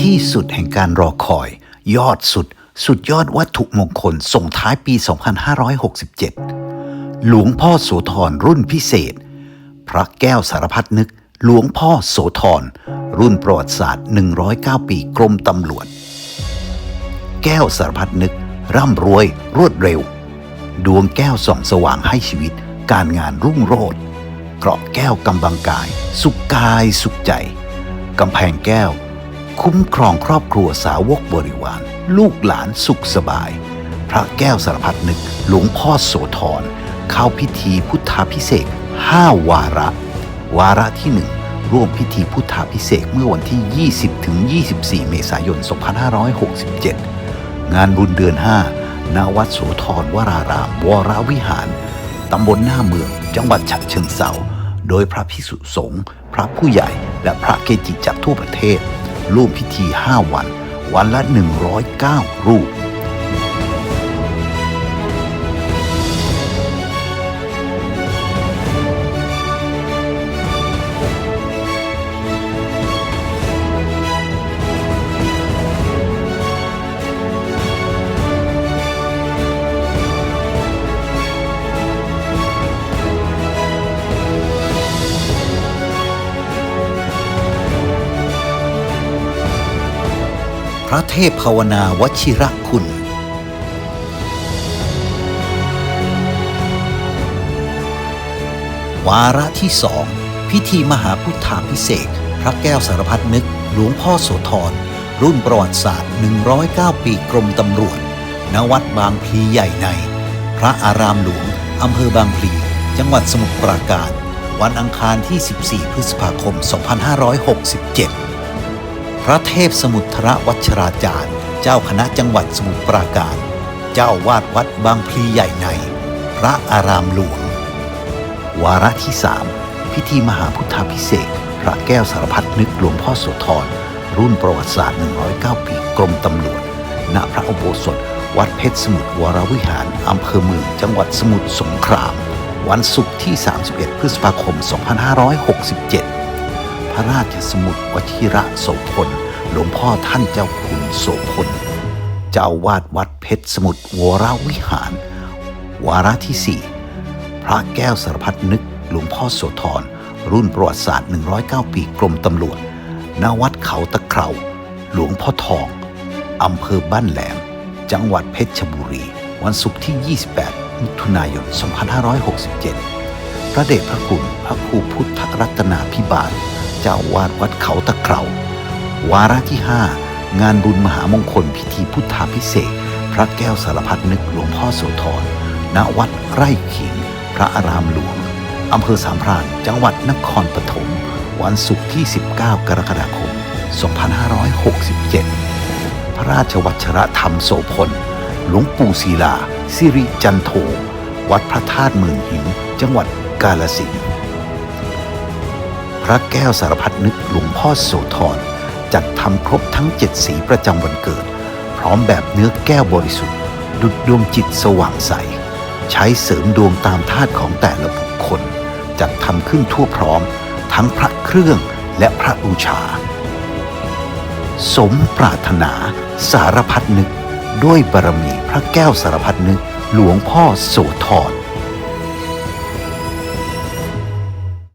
ที่สุดแห่งการรอคอย ยอดสุด สุดยอดวัตถุมงคลส่งท้ายปี 2567 หลวงพ่อโสธรรุ่นพิเศษ พระแก้วสารพัดนึก หลวงพ่อโสธรรุ่นประวัติศาสตร์ 109 ปีกรมตำรวจ แก้วสารพัดนึก ร่ำรวย รวดเร็ว ดวงแก้วส่องสว่างให้ชีวิต การงานรุ่งโรจน์เกราะแก้วกำบังกาย สุขกายสุขใจกำแพงแก้ว คุ้มครองครอบครัวสาวกบริวาร ลูกหลานสุขสบาย พระแก้วสารพัดนึกหลวงพ่อโสธรเข้าพิธีพุทธาพิเศษห้าวาระ วาระที่หนึ่งร่วมพิธีพุทธาพิเศษเมื่อวันที่ 20ถึง24 เมษายน 2567 งานบุญเดือน 5 ณ วัดโสธรวราราม วรวิหาร ตำบลหน้าเมือง จังหวัดฉะเชิงเทราโดยพระพิสุสงฆ์ พระผู้ใหญ่ และพระเกจิจากทั่วประเทศ ร่วมพิธี 5 วัน วันละ 109 รูป พระเทพภาวนาวชิระคุณวาระที่สองพิธีมหาพุทธาพิเศษกพระแก้วสารพัดนึก หลวงพ่อโสธร รุ่นประวัติศาสตร์ 109 ปีกรมตำรวจ ณ วัดบางพลีใหญ่ใน พระอารามหลวง อำเภอบางพลี จังหวัดสมุทรปราการ วันอังคารที่ 14 พฤษภาคม 2567 พระเทพสมุทรวัชราจารย์ เจ้าคณะจังหวัดสมุทรปราการ เจ้าวาดวัดบางพลีใหญ่ใน พระอารามหลวง วาระที่3พิธีมหาพุทธาพิเศษพระแก้วสารพัดนึกหลวงพ่อโสธรรุ่นประวัติศาสตร์ 109 ปีกรมตำรวจ ณ พระอุโบสถ วัดเพชรสมุทรวรวิหาร อำเภอเมือง จังหวัดสมุทรสงคราม วันศุกร์ที่ 31 พฤษภาคม 2567 พระราชสมุดวชิระโสพล หลวงพ่อท่านเจ้าคุณโสพล เจ้าวาดวัดเพชรสมุทรวรวิหาร วาระที่4พระแก้วสารพัดนึก หลวงพ่อโสธร รุ่นประวัติศาสตร์ 109 ปีกรมตำรวจณวัดเขาตะเคราหลวงพ่อทอง อำเภอบ้านแหลม จังหวัดเพชรบุรี วันศุกร์ที่ 28 มิถุนายน 2567 พระเดชพระคุณพระครูพุทธรัตนาพิบาล เจ้าวาดวัดเขาตะเคราวาระที่ 5 งานบุญมหามงคลพิธีพุทธาพิเศษ พระแก้วสารพัดนึกหลวงพ่อโสธรณวัดไร่ขิง พระอารามหลวงอำเภอสามพรานจังหวัดนครปฐมวันศุกร์ที่ 19 กรกฎาคม 2567 พระราชวัชรธรรมโสพล หลวงปู่ศิลา สิริจันโท วัดพระธาตุเมืองหิน จังหวัดกาลสินธุ์ ระแก้วสารพัดนึกหลวงพ่อโสธรจัดทำครบทั้งเจ็ดสีประจำวันเกิด พร้อมแบบเนื้อแก้วบริสุทธิ์ ดุจดวงจิตสว่างใส ใช้เสริมดวงตามธาตุของแต่ละบุคคล จัดทำขึ้นทั่วพร้อม ทั้งพระเครื่องและพระบูชา สมปรารถนาสารพัดนึก ด้วยบารมีพระแก้วสารพัดนึก หลวงพ่อโสธร